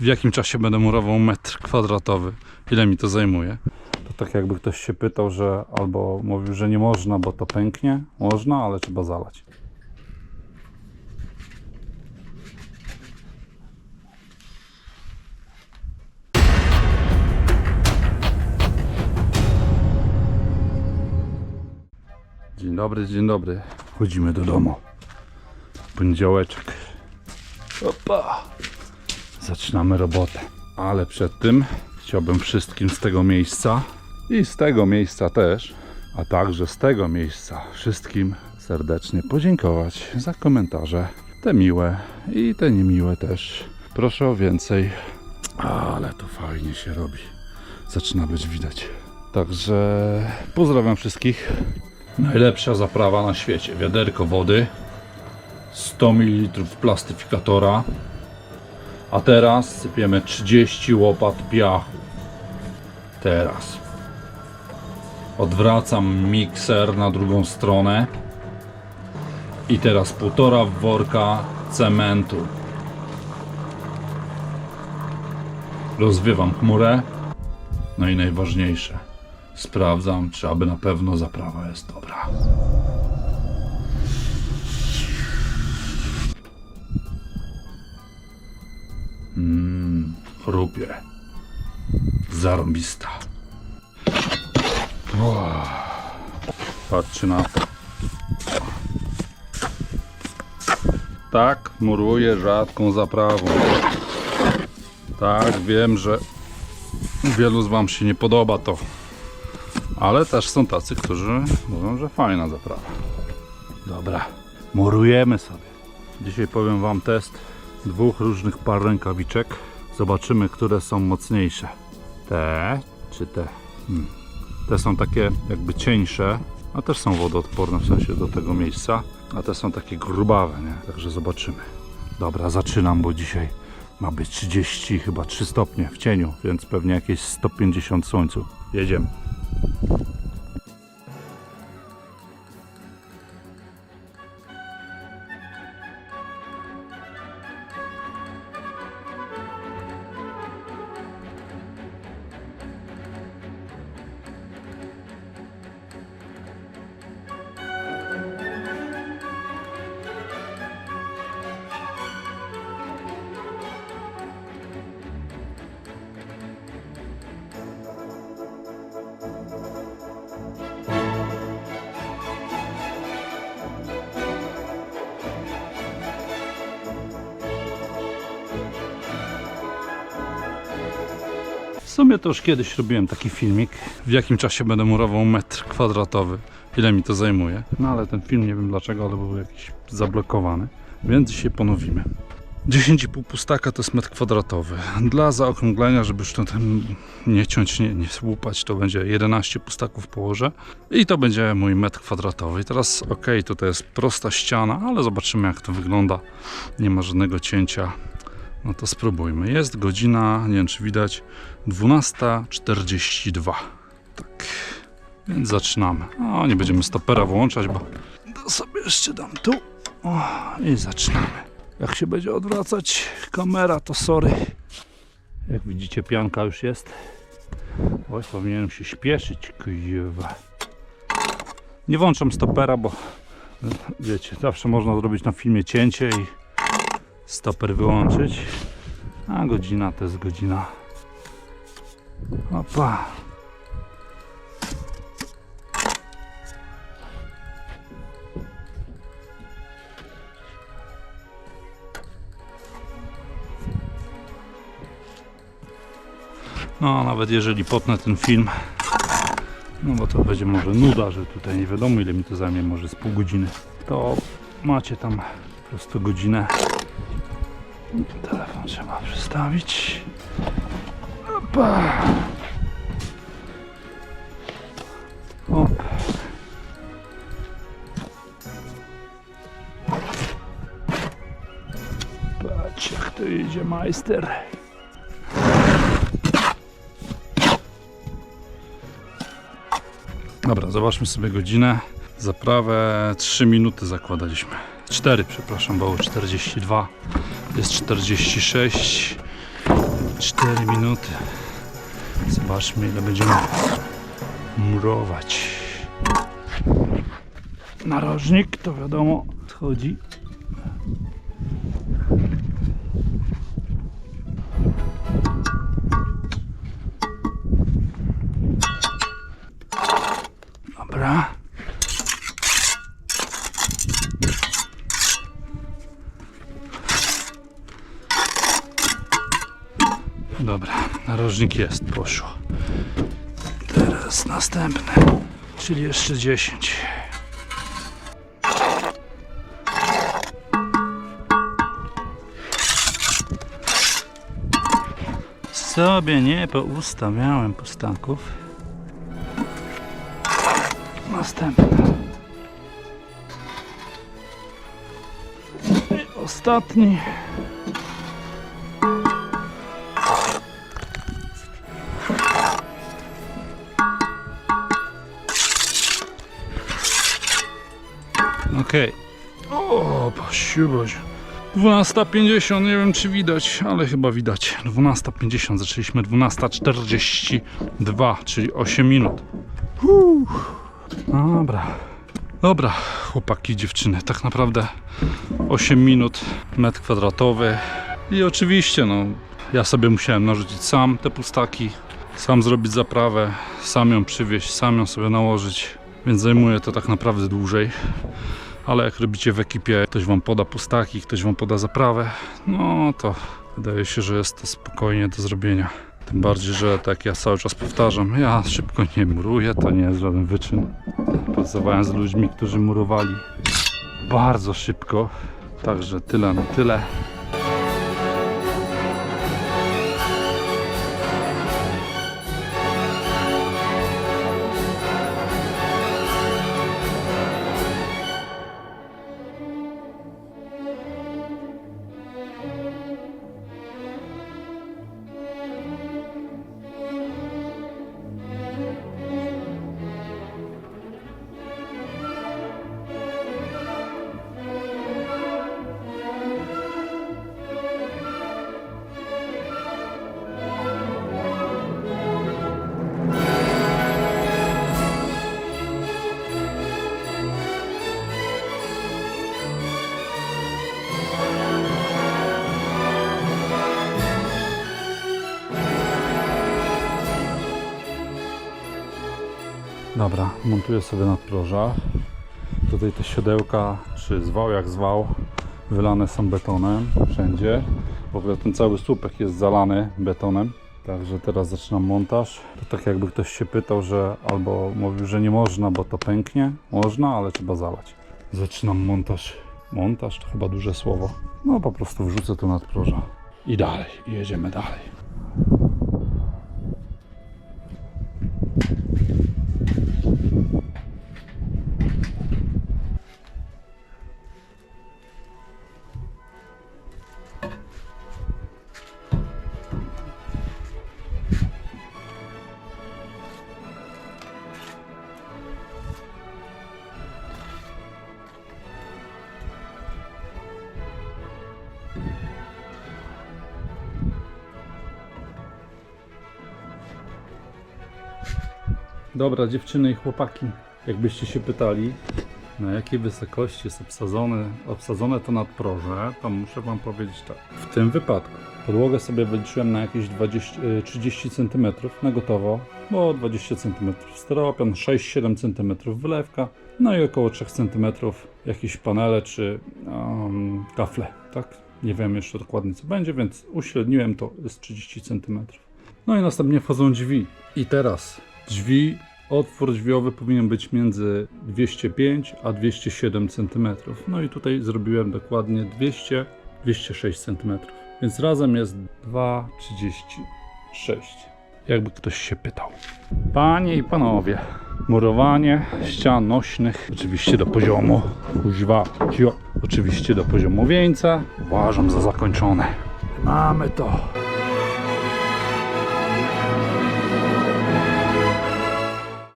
w jakim czasie będę murował metr kwadratowy, ile mi to zajmuje. To tak jakby ktoś się pytał, że albo mówił, że nie można, bo to pęknie. Można, ale trzeba zalać. Dzień dobry, dzień dobry. Wchodzimy do domu. Poniedziałeczek. Opa. Zaczynamy robotę. Ale przed tym chciałbym wszystkim z tego miejsca i z tego miejsca też, a także z tego miejsca wszystkim serdecznie podziękować za komentarze. Te miłe i te niemiłe też. Proszę o więcej. Ale to fajnie się robi. Zaczyna być widać. Także pozdrawiam wszystkich. Najlepsza zaprawa na świecie. Wiaderko wody, 100 ml plastyfikatora, a teraz sypiemy 30 łopat piachu. Teraz. Odwracam mikser na drugą stronę. I teraz półtora worka cementu. Rozwiewam chmurę. No i najważniejsze. Sprawdzam, czy aby na pewno zaprawa jest dobra. Chrupie. Zarąbista. Patrzcie na to. Tak, muruję rzadką zaprawą. Tak, wiem, że wielu z Wam się nie podoba to. Ale też są tacy, którzy mówią, że fajna zaprawa. Dobra, murujemy sobie. Dzisiaj powiem Wam test dwóch różnych par rękawiczek. Zobaczymy, które są mocniejsze. Te czy te? Hmm. Te są takie jakby cieńsze, a też są wodoodporne w sensie do tego miejsca. A te są takie grubawe, nie? Także zobaczymy. Dobra, zaczynam, bo dzisiaj ma być 30, chyba 3 stopnie w cieniu, więc pewnie jakieś 150 w słońcu. Jedziemy. W sumie to już kiedyś robiłem taki filmik, w jakim czasie będę murował metr kwadratowy, ile mi to zajmuje. No ale ten film nie wiem dlaczego, ale był jakiś zablokowany, więc dzisiaj ponowimy. 10,5 pustaka to jest metr kwadratowy. Dla zaokrąglenia, żeby już ten nie ciąć, nie, nie słupać, to będzie 11 pustaków położę i to będzie mój metr kwadratowy. I teraz ok, tutaj jest prosta ściana, ale zobaczymy jak to wygląda. Nie ma żadnego cięcia. No to spróbujmy. Jest godzina, nie wiem czy widać, 12.42. Tak. Więc zaczynamy. O, nie będziemy stopera włączać, bo to sobie jeszcze dam tu. O, i zaczynamy. Jak się będzie odwracać kamera, to sorry. Jak widzicie, pianka już jest. Oj, powinienem się śpieszyć, kujewa. Nie włączam stopera, bo wiecie, zawsze można zrobić na filmie cięcie i stoper wyłączyć. A godzina to jest godzina. Opa. No, nawet jeżeli potnę ten film, no bo to będzie może nuda, że tutaj nie wiadomo ile mi to zajmie, może z pół godziny, to macie tam po prostu godzinę Telefon trzeba przestawić. Opa. Op. Patrz jak to idzie majster. Dobra, zobaczmy sobie godzinę. Zaprawę 3 minuty zakładaliśmy. 4, przepraszam, było 42. Jest 46. 4 minuty. Zobaczmy ile będziemy murować. Narożnik to wiadomo schodzi. Dobra, narożnik jest, poszło. Teraz następne, czyli jeszcze 10. Sobie nie poustawiałem pustaków. Następne. I ostatni. Okej. O, Basiu, Basiu. 12.50, nie wiem czy widać, ale chyba widać. 12.50, zaczęliśmy 12.42, czyli 8 minut. Uff. Dobra. Dobra, chłopaki, dziewczyny, tak naprawdę 8 minut, metr kwadratowy. I oczywiście, no, ja sobie musiałem narzucić sam te pustaki, sam zrobić zaprawę, sam ją przywieźć, sam ją sobie nałożyć, więc zajmuje to tak naprawdę dłużej. Ale jak robicie w ekipie, ktoś wam poda pustaki, ktoś wam poda zaprawę, no to wydaje się, że jest to spokojnie do zrobienia. Tym bardziej, że tak ja cały czas powtarzam, ja szybko nie muruję, to nie jest żaden wyczyn. Pracowałem z ludźmi, którzy murowali bardzo szybko, także tyle na tyle. Dobra, montuję sobie nadproża. Tutaj te siodełka, czy zwał jak zwał, wylane są betonem wszędzie. W ogóle ten cały słupek jest zalany betonem. Także teraz zaczynam montaż. To tak jakby ktoś się pytał, że albo mówił, że nie można, bo to pęknie. Można, ale trzeba zalać. Zaczynam montaż. Montaż to chyba duże słowo. No po prostu wrzucę tu nadproża. I dalej, i jedziemy dalej. Dobra, dziewczyny i chłopaki, jakbyście się pytali, na jakiej wysokości jest obsadzone, obsadzone to nadproże, to muszę Wam powiedzieć tak. W tym wypadku podłogę sobie wyliczyłem na jakieś 20, y, 30 cm na gotowo, bo 20 cm styropian, 6-7 cm wylewka, no i około 3 cm jakieś panele czy um, kafle, tak? Nie wiem jeszcze dokładnie co będzie, więc uśredniłem to z 30 cm. No i następnie wchodzą drzwi. I teraz drzwi, otwór drzwiowy powinien być między 205 a 207 cm. No i tutaj zrobiłem dokładnie 200-206 cm. Więc razem jest 2,36. Jakby ktoś się pytał. Panie i panowie, murowanie ścian nośnych, oczywiście do poziomu kuźwa, oczywiście do poziomu wieńca, uważam za zakończone. Mamy to.